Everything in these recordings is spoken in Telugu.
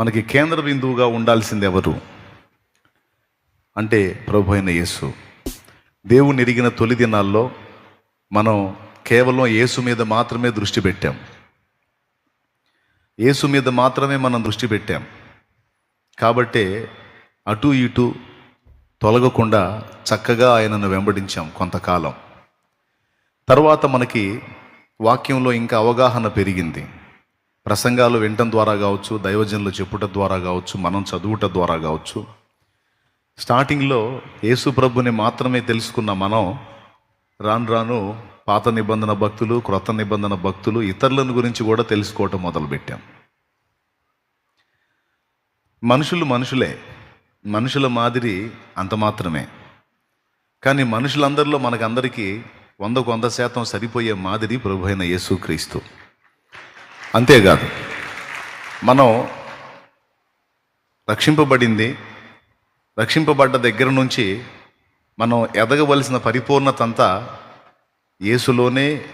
మనకి కేంద్ర బిందువుగా ఉండాల్సింది ఎవరు? అంటే ప్రభు అయిన యేసు. దేవుని ఎరిగిన తొలి దినాల్లో మనం కేవలం యేసు మీద మాత్రమే దృష్టి పెట్టాం. యేసు మీద మాత్రమే మనం దృష్టి పెట్టాం. కాబట్టే అటు ఇటు తొలగకుండా చక్కగా ఆయనను వెంబడించాం కొంతకాలం. తర్వాత మనకి వాక్యంలో ఇంకా అవగాహన పెరిగింది. ప్రసంగాలు వినటం ద్వారా కావచ్చు దైవజనులు చెప్పుట ద్వారా కావచ్చు మనం చదువుట ద్వారా కావచ్చు. స్టార్టింగ్లో యేసు ప్రభుని మాత్రమే తెలుసుకున్న మనం రాను రాను పాత నిబంధన భక్తులు క్రొత్త నిబంధన భక్తులు ఇతరులను గురించి కూడా తెలుసుకోవటం మొదలుపెట్టాం. మనుషులు మనుషులే మనుషుల మాదిరి అంత మాత్రమే. కానీ మనుషులందరిలో మనకందరికీ వందకు వంద శాతం సరిపోయే మాదిరి ప్రభు అయిన యేసుక్రీస్తు. అంతేకాదు. మనం రక్షింపబడింది రక్షింపబడ్డ దగ్గర నుంచి మనం ఎదగవలసిన పరిపూర్ణత అంతా యేసులోనే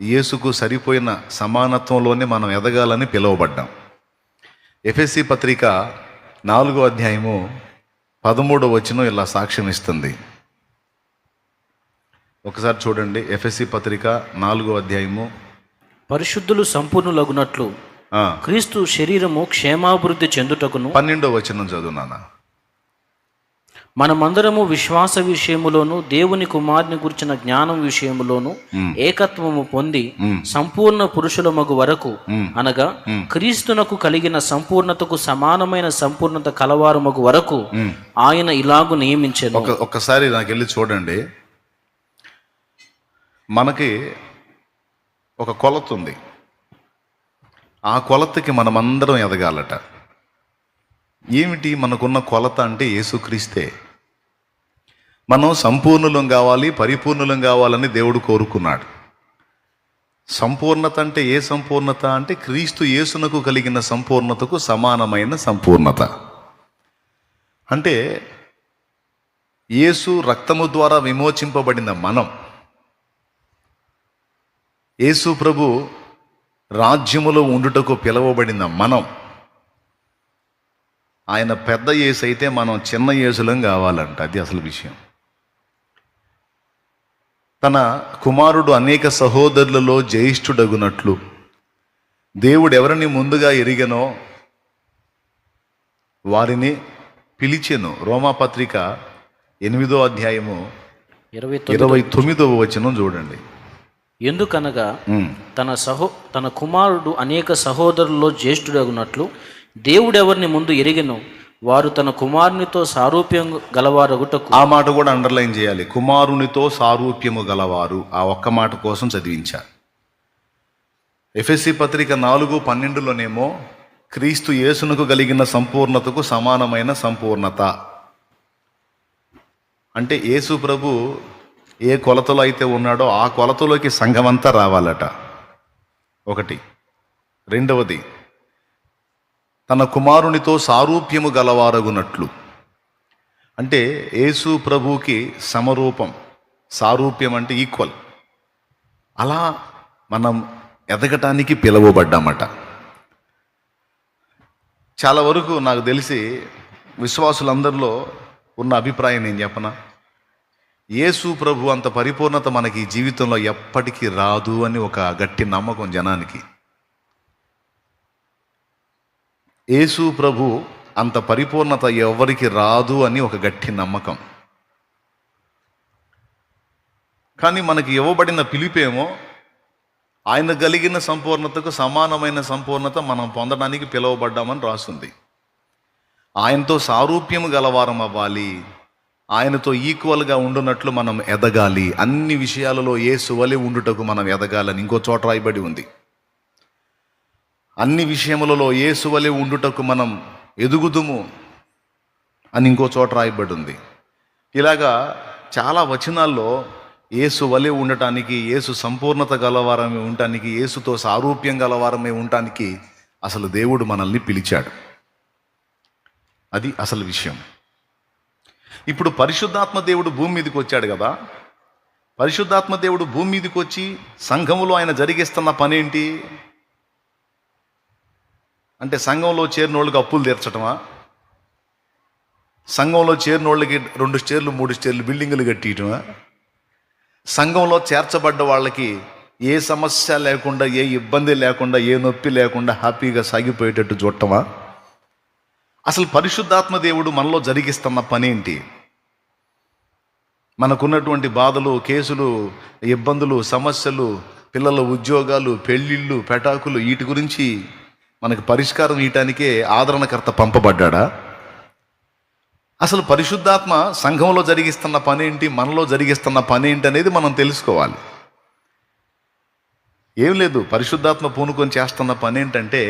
యేసుకు సరిపోయిన సమానత్వంలోనే మనం ఎదగాలని పిలువబడ్డాం. ఎఫ్ఎస్సి పత్రిక నాలుగో అధ్యాయము పదమూడో వచనం ఇలా సాక్ష్యం ఇస్తుంది. ఒకసారి చూడండి ఎఫ్ఎస్సి పత్రిక నాలుగో అధ్యాయము పరిశుద్ధులు సంపూర్ణులగునట్లు క్రీస్తు శరీరము క్షేమాభివృద్ధి చెందుటకును పన్నెండో వచనం చదువునానా మనమందరము విశ్వాస విషయములోను దేవుని కుమారుని గురించిన జ్ఞానం విషయములోను ఏకత్వము పొంది సంపూర్ణ పురుషుల మగు వరకు అనగా క్రీస్తునకు కలిగిన సంపూర్ణతకు సమానమైన సంపూర్ణత కలవారు మగు వరకు ఆయన ఇలాగు నియమించెను. ఒక ఒక్కసారి నాకు వెళ్ళి చూడండి. మనకి ఒక కొలత ఉంది. ఆ కొలతకి మనమందరం ఎదగాలట. ఏమిటి మనకున్న కొలత అంటే యేసుక్రీస్తే? మనం సంపూర్ణులం కావాలి పరిపూర్ణులం కావాలని దేవుడు కోరుకున్నాడు. సంపూర్ణత అంటే ఏ సంపూర్ణత అంటే క్రీస్తు యేసునకు కలిగిన సంపూర్ణతకు సమానమైన సంపూర్ణత. అంటే యేసు రక్తము ద్వారా విమోచింపబడిన మనం యేసు ప్రభు రాజ్యములో ఉండుటకు పిలువబడిన మనం. ఆయన పెద్ద యేసు అయితే మనం చిన్న యేసులం కావాలంట అది అసలు విషయం. తన కుమారుడు అనేక సహోదరులలో జ్యేష్ఠుడగునట్లు దేవుడు ఎవరిని ముందుగా ఎరిగనో వారిని పిలిచెను. రోమాపత్రిక ఎనిమిదో అధ్యాయము ఇరవై ఇరవై తొమ్మిదవ వచనం చూడండి. ఎందుకనగా. తన సహో తన కుమారుడు అనేక సహోదరుల్లో జ్యేష్ఠుడగునట్లు దేవుడెవరిని ముందు ఎరిగెను వారు తన కుమారునితో సారూప్యం గలవారగుటకు ఆ మాట కూడా అండర్లైన్ చేయాలి. కుమారునితో సారూప్యము గలవారు. ఆ ఒక్క మాట కోసం చదివించారు ఎఫ్ఎస్సి పత్రిక నాలుగు పన్నెండులోనేమో క్రీస్తు యేసునకు కలిగిన సంపూర్ణతకు సమానమైన సంపూర్ణత. అంటే యేసు ప్రభు ఏ కొలతలో అయితే ఉన్నాడో ఆ కొలతలోకి సంఘమంతా రావాలట. ఒకటి. రెండవది తన కుమారునితో సారూప్యము గలవారగునట్లు. అంటే యేసు ప్రభువుకి సమరూపం సారూప్యం అంటే ఈక్వల్. అలా మనం ఎదగటానికి పిలువబడ్డామట. చాలా వరకు నాకు తెలిసి విశ్వాసులందరిలో ఉన్న అభిప్రాయం నేను చెప్పనా? యేసు ప్రభు అంత పరిపూర్ణత మనకి జీవితంలో ఎప్పటికీ రాదు అని ఒక గట్టి నమ్మకం జనానికి. యేసు ప్రభు అంత పరిపూర్ణత ఎవరికి రాదు అని ఒక గట్టి నమ్మకం. కానీ మనకి ఇవ్వబడిన పిలిపేమో ఆయన కలిగిన సంపూర్ణతకు సమానమైన సంపూర్ణత మనం పొందడానికి పిలువబడ్డామని రాస్తుంది ఆయనతో సారూప్యము గలవారం అవ్వాలి ఆయనతో ఈక్వల్గా ఉండునట్లు మనం ఎదగాలి. అన్ని విషయాలలో ఏ సువలి ఉండుటకు మనం ఎదగాలని ఇంకో చోట రాయబడి ఉంది. అన్ని విషయములలో ఏ సువలి ఉండుటకు మనం ఎదుగుదుము అని ఇంకో చోట రాయబడి ఉంది. ఇలాగా చాలా వచనాల్లో యేసు వలె ఉండటానికి యేసు సంపూర్ణత గలవారమే ఉండటానికి యేసుతో సారూప్యం గలవారమే ఉండటానికి అసలు దేవుడు మనల్ని పిలిచాడు. అది అసలు విషయం. ఇప్పుడు పరిశుద్ధాత్మ దేవుడు భూమి మీదకి వచ్చాడు కదా. పరిశుద్ధాత్మ దేవుడు భూమి మీదకి వచ్చి సంఘములో ఆయన జరిగిస్తున్న పనేంటి? అంటే సంఘంలో చేరిన వాళ్ళకి అప్పులు తీర్చటమా? సంఘంలో చేరిన వాళ్ళకి రెండు స్టేర్లు మూడు స్టేర్లు బిల్డింగులు కట్టియటమా? సంఘంలో చేర్చబడ్డ వాళ్ళకి ఏ సమస్య లేకుండా ఏ ఇబ్బంది లేకుండా ఏ నొప్పి లేకుండా హ్యాపీగా సాగిపోయేటట్టు చూడటమా? అసలు పరిశుద్ధాత్మ దేవుడు మనలో జరిగిస్తున్న పని ఏంటి మనకున్నటువంటి బాధలు కేసులు ఇబ్బందులు సమస్యలు పిల్లల ఉద్యోగాలు పెళ్ళిళ్ళు పెటాకులు వీటి గురించి మనకు పరిష్కారం ఇయటానికే ఆదరణకర్త పంపబడ్డా అసలు పరిశుద్ధాత్మ సంఘంలో జరిగిస్తున్న పనేంటి మనలో జరిగిస్తున్న పనేంటి అనేది మనం తెలుసుకోవాలి. ఏం లేదు పరిశుద్ధాత్మ పూనుకొని చేస్తున్న పని ఏంటంటే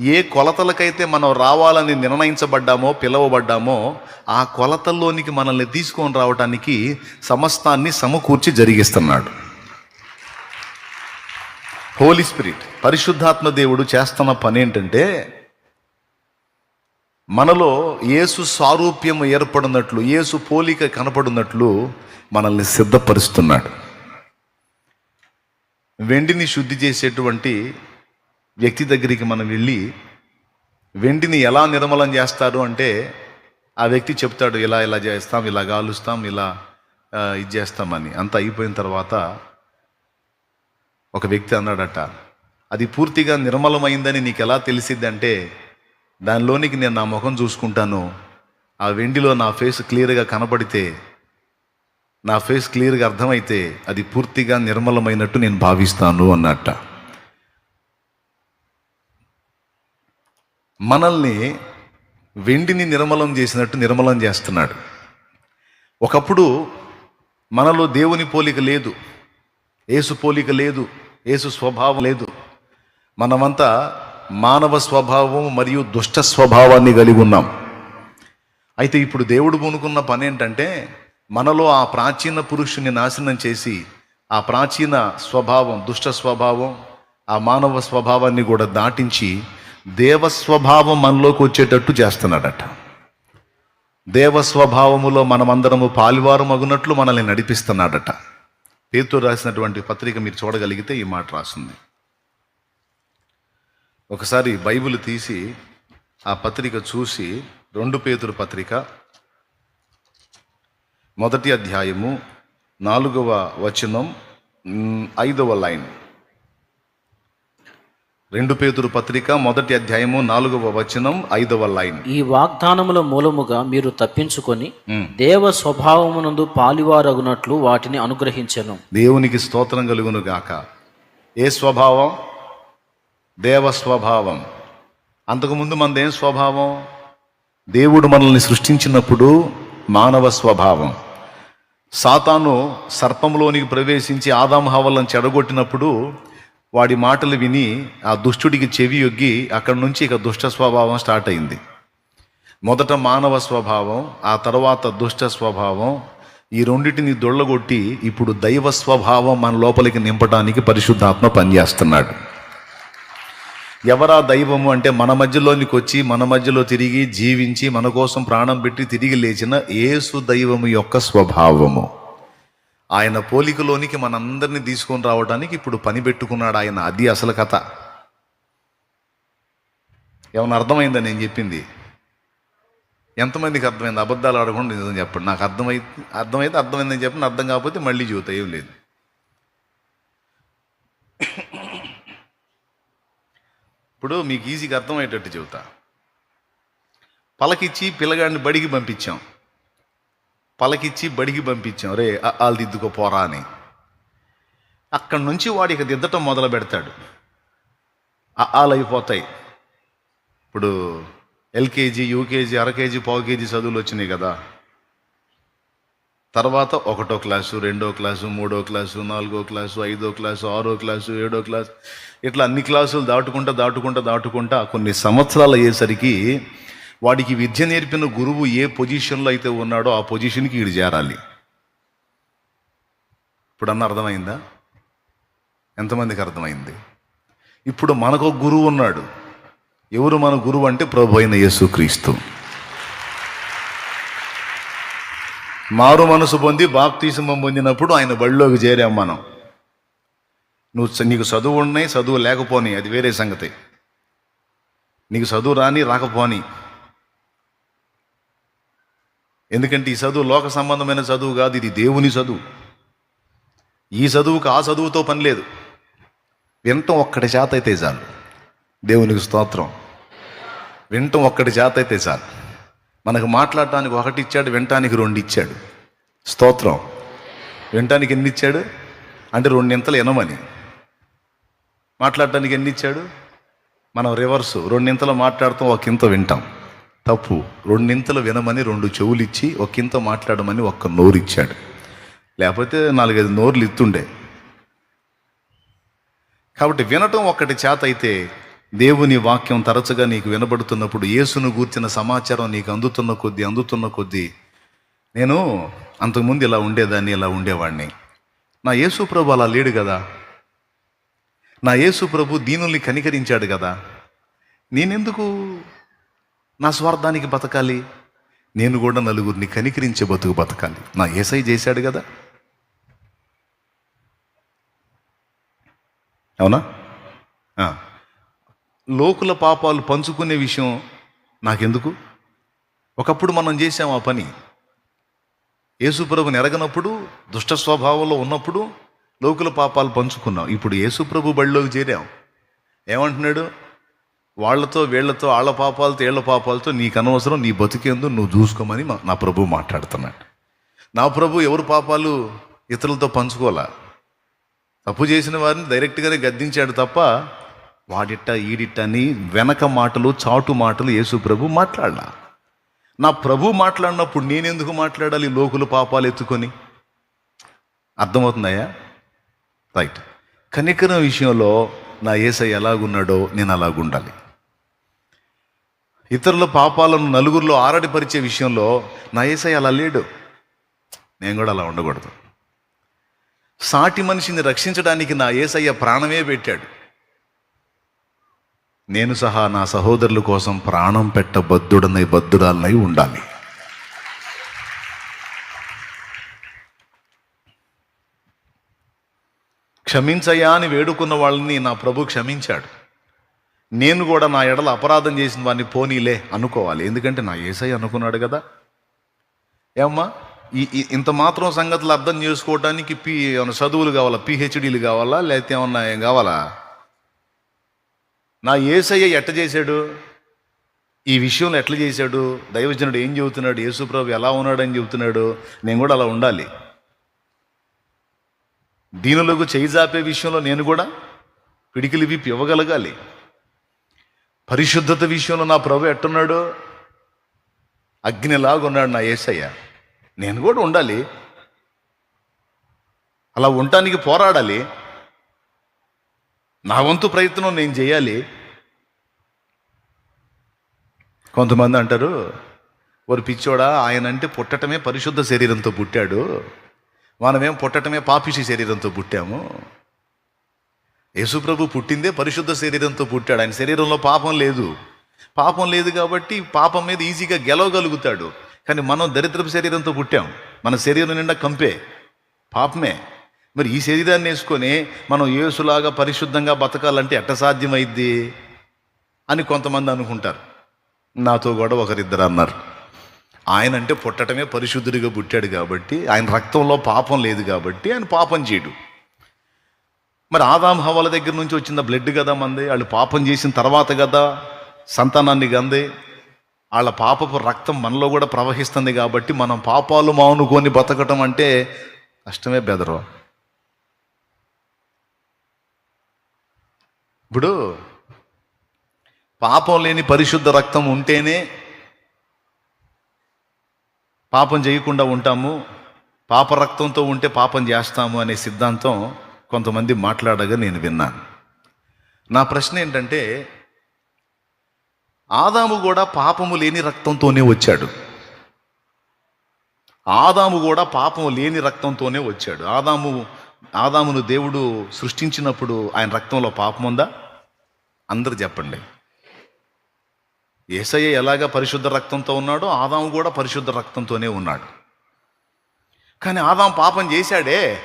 ఏ కొలతలకైతే మనం రావాలని నిర్ణయించబడ్డామో పిలువబడ్డామో ఆ కొలతల్లోనికి మనల్ని తీసుకొని రావడానికి సమస్తాన్ని సమకూర్చి జరిగిస్తున్నాడు. హోలీ స్పిరిట్ పరిశుద్ధాత్మ దేవుడు చేస్తున్న పని ఏంటంటే మనలో ఏసు సారూప్యం ఏర్పడినట్లు ఏసు పోలిక కనపడినట్లు మనల్ని సిద్ధపరుస్తున్నాడు. వెండిని శుద్ధి చేసేటువంటి వ్యక్తి దగ్గరికి మనం వెళ్ళి వెండిని ఎలా నిర్మలం చేస్తారు అంటే ఆ వ్యక్తి చెప్తాడు ఇలా ఇలా చేస్తాం ఇలా గాలుస్తాం ఇలా ఇది చేస్తామని. అంతా అయిపోయిన తర్వాత ఒక వ్యక్తి అన్నాడట అది పూర్తిగా నిర్మలమైందని నీకు ఎలా తెలిసిద్దంటే దానిలోనికి నేను నా ముఖం చూసుకుంటాను. ఆ వెండిలో నా ఫేస్ క్లియర్గా కనపడితే నా ఫేస్ క్లియర్గా అర్థమైతే అది పూర్తిగా నిర్మలమైనట్టు నేను భావిస్తాను అన్నట్ట. మనల్ని వెండిని నిర్మలం చేసినట్టు నిర్మలం చేస్తున్నాడు. ఒకప్పుడు మనలో దేవుని పోలిక లేదు ఏసు పోలిక లేదు ఏసు స్వభావం లేదు. మనమంతా మానవ స్వభావం మరియు దుష్ట స్వభావాన్ని కలిగి ఉన్నాం. అయితే ఇప్పుడు దేవుడు పూనుకున్న పని ఏంటంటే మనలో ఆ ప్రాచీన పురుషుని నాశనం చేసి ఆ ప్రాచీన స్వభావం దుష్ట స్వభావం ఆ మానవ స్వభావాన్ని కూడా దాటించి దేవ స్వభావం మనలోకి వచ్చేటట్టు చేస్తున్నాడట. దేవ స్వభావములో మనమందరము పాలివారు మగునట్లు మనల్ని నడిపిస్తున్నాడట. పేతురు రాసినటువంటి పత్రిక మీరు చూడగలిగితే ఈ మాట రాసింది ఒకసారి బైబిల్ తీసి ఆ పత్రిక చూసి రెండు పేతురు పత్రిక మొదటి అధ్యాయము నాలుగవ వచనం ఐదవ లైన్. రెండు పేతురు పత్రిక మొదటి అధ్యాయము నాలుగవ వచనం ఐదవ లైన్. ఈ వాగ్దానముల మూలముగా మీరు తప్పించుకొని. దేవ స్వభావమునందు పాలివారగునట్లు వాటిని అనుగ్రహించెను. దేవునికి స్తోత్రం కలుగును గాక. ఏ స్వభావం? దేవ స్వభావం. అంతకుముందు మనదేం స్వభావం? దేవుడు మనల్ని సృష్టించినప్పుడు మానవ స్వభావం. సాతాను సర్పంలోనికి ప్రవేశించి ఆదాం హవలను చెడగొట్టినప్పుడు వాడి మాటలు విని ఆ దుష్టుడికి చెవి యొగ్గి అక్కడి నుంచి ఇక దుష్ట స్వభావం స్టార్ట్ అయింది. మొదట మానవ స్వభావం ఆ తర్వాత దుష్ట స్వభావం ఈ రెండింటిని దొళ్ళగొట్టి ఇప్పుడు దైవ స్వభావం మన లోపలికి నింపడానికి పరిశుద్ధాత్మ పనిచేస్తున్నాడు. ఎవరా దైవము అంటే మన మధ్యలోనికి వచ్చి మన మధ్యలో తిరిగి జీవించి మన కోసం ప్రాణం పెట్టి తిరిగి లేచిన ఏసు దైవము యొక్క స్వభావము. ఆయన పోలికలోనికి మనందరినీ తీసుకొని రావడానికి ఇప్పుడు పని పెట్టుకున్నాడు ఆయన. అది అసలు కథ. ఏమన్నా అర్థమైందా నేను చెప్పింది? ఎంతమందికి అర్థమైంది? అబద్ధాలు ఆడకుండా నిజం చెప్పండి. నాకు అర్థమై అర్థమైతే అర్థమైందని చెప్పండి. అర్థం కాకపోతే మళ్ళీ చూతా ఏం లేదు. ఇప్పుడు మీకు ఈజీగా అర్థమయ్యేటట్టు చెబుతా. పలకిచ్చి పిల్లగాడిని బడికి పంపించాం. పలకిచ్చి బడికి పంపించాం. రే వాళ్ళు దిద్దుకో పోరా అని. అక్కడి నుంచి వాడు ఇక దిద్దటం మొదలు పెడతాడు. ఆలు అయిపోతాయి. ఇప్పుడు ఎల్కేజీ యూకేజీ అరకేజీ పావు కేజీ చదువులు వచ్చినాయి కదా. తర్వాత ఒకటో క్లాసు రెండో క్లాసు మూడో క్లాసు నాలుగో క్లాసు ఐదో క్లాసు ఆరో క్లాసు ఏడో క్లాసు ఇట్లా అన్ని క్లాసులు దాటుకుంటా దాటుకుంటా దాటుకుంటా కొన్ని సంవత్సరాలు అయ్యేసరికి వాడికి విద్య నేర్పిన గురువు ఏ పొజిషన్లో అయితే ఉన్నాడో ఆ పొజిషన్కి వీడు చేరాలి. ఇప్పుడన్నా అర్థమైందా? ఎంతమందికి అర్థమైంది? ఇప్పుడు మనకు ఒక గురువు ఉన్నాడు. ఎవరు మన గురువు అంటే ప్రభు అయిన యేసుక్రీస్తు. మారు మనసు పొంది బాప్తీసమం పొందినప్పుడు ఆయన బడిలోకి చేరాం మనం. నువ్వు నీకు చదువు ఉన్నాయి చదువు లేకపోని అది వేరే సంగతి. నీకు చదువు రాని రాకపోని. ఎందుకంటే ఈ చదువు లోక సంబంధమైన చదువు కాదు ఇది దేవుని చదువు. ఈ చదువుకు ఆ చదువుతో పని లేదు. వినటం ఒక్కటి చేత అయితే చాలు. దేవునికి స్తోత్రం. వినటం ఒక్కటి చేత అయితే చాలు. మనకు మాట్లాడటానికి ఒకటి ఇచ్చాడు వినటానికి రెండు ఇచ్చాడు. స్తోత్రం. వినటానికి ఎన్ని ఇచ్చాడు? అంటే రెండింతలు వినమని. మాట్లాడటానికి ఎన్ని ఇచ్చాడు? మనం రివర్సు రెండింతలు మాట్లాడతాం ఒక ఇంత వింటాం. తప్పు. రెండింతలు వినమని రెండు చెవులు ఇచ్చి ఒక మాట్లాడమని ఒక్క నోరు ఇచ్చాడు లేకపోతే నాలుగైదు నోర్లు ఇత్తుండే. కాబట్టి వినటం ఒక్కటి చేత అయితే దేవుని వాక్యం తరచుగా నీకు వినబడుతున్నప్పుడు యేసును గూర్చిన సమాచారం నీకు అందుతున్న కొద్దీ అందుతున్న కొద్దీ నేను అంతకుముందు ఇలా ఉండేదాన్ని ఇలా ఉండేవాడిని నా యేసు ప్రభు అలా లేడు కదా నా యేసు ప్రభు దీనుల్ని కనికరించాడు కదా నేనెందుకు నా స్వార్థానికి బతకాలి. నేను కూడా నలుగురిని కనికరించే బతుకు బతకాలి. నా ఏసై చేశాడు కదా. అవునా? లోకుల పాపాలు పంచుకునే విషయం నాకెందుకు? ఒకప్పుడు మనం చేసాం ఆ పని. యేసుప్రభుని ఎరగనప్పుడు దుష్ట స్వభావంలో ఉన్నప్పుడు లోకుల పాపాలు పంచుకున్నాం. ఇప్పుడు యేసుప్రభు బడిలోకి చేరాం. ఏమంటున్నాడు? వాళ్ళతో వీళ్ళతో వాళ్ళ పాపాలతో వీళ్ళ పాపాలతో నీకు అనవసరం నీ బతికేందు నువ్వు చూసుకోమని మా- నా ప్రభు మాట్లాడుతున్నాడు. నా ప్రభు ఎవరు పాపాలు ఇతరులతో పంచుకోవాలా? తప్పు చేసిన వారిని డైరెక్ట్గానే గద్దించాడు తప్ప వాడిట్ట ఈడిట్ట అని వెనక మాటలు చాటు మాటలు యేసు ప్రభు మాట్లాడలా. నా ప్రభు మాట్లాడినప్పుడు నేనెందుకు మాట్లాడాలి లోకుల పాపాలు ఎత్తుకొని? అర్థమవుతుందయ్యా? రైట్. కనికరం విషయంలో నా ఏసై ఎలాగున్నాడో నేను అలాగుండాలి. ఇతరుల పాపాలను నలుగురిలో ఆరడిపరిచే విషయంలో నా ఏసై అలా లేడు. నేను కూడా అలా ఉండకూడదు. సాటి మనిషిని రక్షించడానికి నా ఏసయ్య ప్రాణమే పెట్టాడు. నేను సహా నా సహోదరుల కోసం ప్రాణం పెట్ట బద్దుడనై బద్దుడాలనై ఉండాలి. క్షమించయ్యా అని వేడుకున్న వాళ్ళని నా ప్రభు క్షమించాడు. నేను కూడా నా ఎడల అపరాధం చేసిన వాడిని పోనీలే అనుకోవాలి. ఎందుకంటే నా ఏసై అనుకున్నాడు కదా. ఏమ్మా ఈ ఇంత మాత్రం సంగతులు అర్థం చేసుకోవడానికి పి ఏమైనా చదువులు కావాలా? పిహెచ్డీలు కావాలా? లేకపోతే ఏమన్నా ఏం కావాలా? నా ఏసయ్య ఎట్ట చేశాడు? ఈ విషయంలో ఎట్లా చేశాడు? దైవజనుడు ఏం చెబుతున్నాడు? యేసుప్రభు ఎలా ఉన్నాడని చెబుతున్నాడు? నేను కూడా అలా ఉండాలి. దీనిలోకి చేయి జాపే విషయంలో నేను కూడా పిడికిలిపి ఇవ్వగలగాలి. పరిశుద్ధత విషయంలో నా ప్రభు ఎట్టున్నాడు? అగ్నిలాగున్నాడు నా ఏసయ్య. నేను కూడా ఉండాలి. అలా ఉండటానికి పోరాడాలి. నా వంతు ప్రయత్నం నేను చేయాలి. కొంతమంది అంటారు వారు పిచ్చోడా ఆయన అంటే పుట్టటమే పరిశుద్ధ శరీరంతో పుట్టాడు. మనమేం పుట్టటమే పాపిషి శరీరంతో పుట్టాము. యేసుప్రభు పుట్టిందే పరిశుద్ధ శరీరంతో పుట్టాడు. ఆయన శరీరంలో పాపం లేదు. పాపం లేదు కాబట్టి పాపం మీద ఈజీగా గెలవగలుగుతాడు. కానీ మనం దరిద్రపు శరీరంతో పుట్టాం. మన శరీరం నిండా కంపే. పాపమే. మరి ఈ శరీరాన్ని వేసుకొని మనం యేసులాగా పరిశుద్ధంగా బతకాలంటే ఎట్ట సాధ్యమైద్ది? అని కొంతమంది అనుకుంటారు. నాతో కూడా ఒకరిద్దరు అన్నారు. ఆయన అంటే పుట్టడమే పరిశుద్ధుడిగా పుట్టాడు కాబట్టి ఆయన రక్తంలో పాపం లేదు కాబట్టి ఆయన పాపం చేయడు. మరి ఆదాం హవాల దగ్గర నుంచి వచ్చిన బ్లడ్ కదా మంది వాళ్ళు పాపం చేసిన తర్వాత కదా సంతానాన్ని గంది. వాళ్ళ పాపపు రక్తం మనలో కూడా ప్రవహిస్తుంది కాబట్టి మనం పాపాలు మానుకొని బతకటం అంటే కష్టమే బెదరు. ఇప్పుడు పాపం లేని పరిశుద్ధ రక్తం ఉంటేనే పాపం చేయకుండా ఉంటాము. పాప రక్తంతో ఉంటే పాపం చేస్తాము అనే సిద్ధాంతం కొంతమంది మాట్లాడగా నేను విన్నాను. నా ప్రశ్న ఏంటంటే ఆదాము కూడా పాపము లేని రక్తంతోనే వచ్చాడు. ఆదాము కూడా పాపము లేని రక్తంతోనే వచ్చాడు. ఆదాము ఆదామును దేవుడు సృష్టించినప్పుడు ఆయన రక్తంలో పాపం ఉందా? అందరు చెప్పండి. ఏసయ్య ఎలాగ పరిశుద్ధ రక్తంతో ఉన్నాడో ఆదాము కూడా పరిశుద్ధ రక్తంతోనే ఉన్నాడు. కానీ ఆదాం పాపం చేశాడే.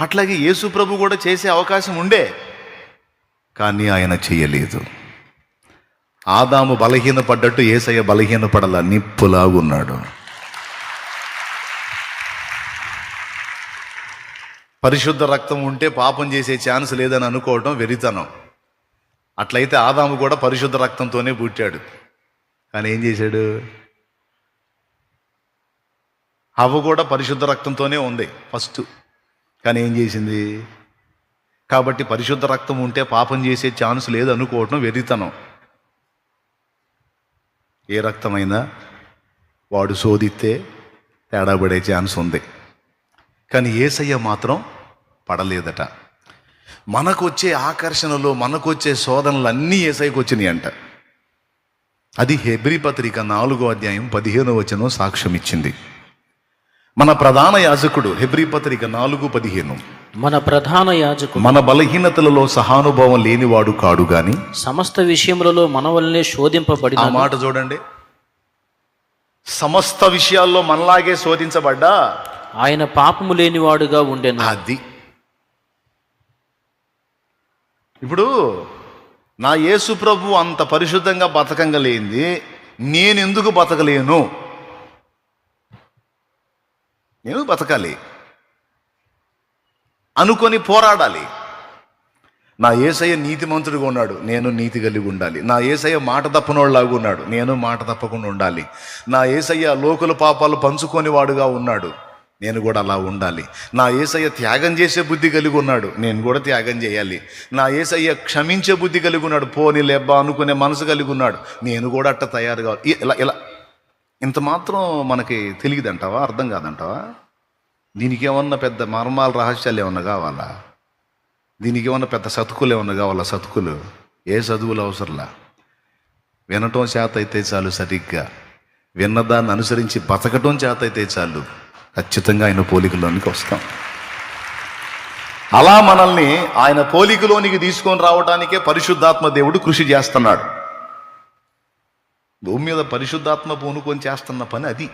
అట్లాగే యేసు ప్రభు కూడా చేసే అవకాశం ఉండే. కానీ ఆయన చేయలేదు. ఆదాము బలహీన పడ్డట్టు ఏసయ్య బలహీనపడల నిప్పులాగున్నాడు. పరిశుద్ధ రక్తం ఉంటే పాపం చేసే ఛాన్స్ లేదని అనుకోవటం వెరితనం. అట్లయితే ఆదాము కూడా పరిశుద్ధ రక్తంతోనే పుట్టాడు. కానీ ఏం చేశాడు? అవ్వ కూడా పరిశుద్ధ రక్తంతోనే ఉంది ఫస్ట్. కానీ ఏం చేసింది? కాబట్టి పరిశుద్ధ రక్తం ఉంటే పాపం చేసే ఛాన్స్ లేదు అనుకోవటం వెరితనం ఏ రక్తమైనా వాడు శోధిస్తే తేడాబడే ఛాన్స్ ఉంది. కానీ ఏసయ్య మాత్రం పడలేదట. మనకొచ్చే ఆకర్షణలో మనకొచ్చే శోధనలు అన్నీ ఏసైకి వచ్చినాయి అంట అది హెబ్రి పత్రిక నాలుగో అధ్యాయం పదిహేనో వచనం సాక్ష్యం ఇచ్చింది మన ప్రధాన యాజకుడు హెబ్రి పత్రిక నాలుగు పదిహేను. మన ప్రధాన యాజకుడు. మన బలహీనతలలో సహానుభావం లేనివాడు కాడు గాని సమస్త విషయములలో మన వల్లనే శోధింపబడిన ఆ మాట చూడండి. సమస్త విషయాల్లో మనలాగే శోధించబడ్డా? ఆయన పాపము లేనివాడుగా ఉండెను. అది. ఇప్పుడు నా యేసు ప్రభు అంత పరిశుద్ధంగా బతకంగా లేనిది నేను ఎందుకు బతకలేను? నేను బతకాలి? అనుకొని పోరాడాలి. నా ఏసయ్య నీతిమంతుడిగా ఉన్నాడు. నేను నీతి కలిగి ఉండాలి. నా ఏసయ్య మాట తప్పనోళ్ళలాగా ఉన్నాడు. నేను మాట తప్పకుండా ఉండాలి. నా ఏసయ్య లోకుల పాపాలు పంచుకొని వాడుగా ఉన్నాడు. నేను కూడా అలా ఉండాలి. నా ఏసయ్య త్యాగం చేసే బుద్ధి కలిగి ఉన్నాడు. నేను కూడా త్యాగం చేయాలి. నా ఏసయ్య క్షమించే బుద్ధి కలిగి ఉన్నాడు. పోని లెబ్బ అనుకునే మనసు కలిగి ఉన్నాడు. నేను కూడా అట్ట తయారు కావాలి. ఇలా ఇలా. ఇంత మాత్రం మనకి తెలియదంటావా? అర్థం కాదంటావా? దీనికి ఏమన్నా పెద్ద మర్మాల రహస్యాలు ఏమన్నా కావాలా? దీనికి ఏమన్నా పెద్ద సతుకులు ఏమన్నా కావాలా? సతుకులు. ఏ చదువులు అవసరంలా? వినటం చేత అయితే చాలు సరిగ్గా. విన్నదాన్ని అనుసరించి బతకటం చేత అయితే చాలు. ఖచ్చితంగా ఆయన పోలికలోనికి వస్తాం. అలా మనల్ని ఆయన పోలికలోనికి తీసుకొని రావడానికే పరిశుద్ధాత్మ దేవుడు కృషి చేస్తున్నాడు. భూమి మీద పరిశుద్ధాత్మ పూనుకొని చేస్తున్న పని అది.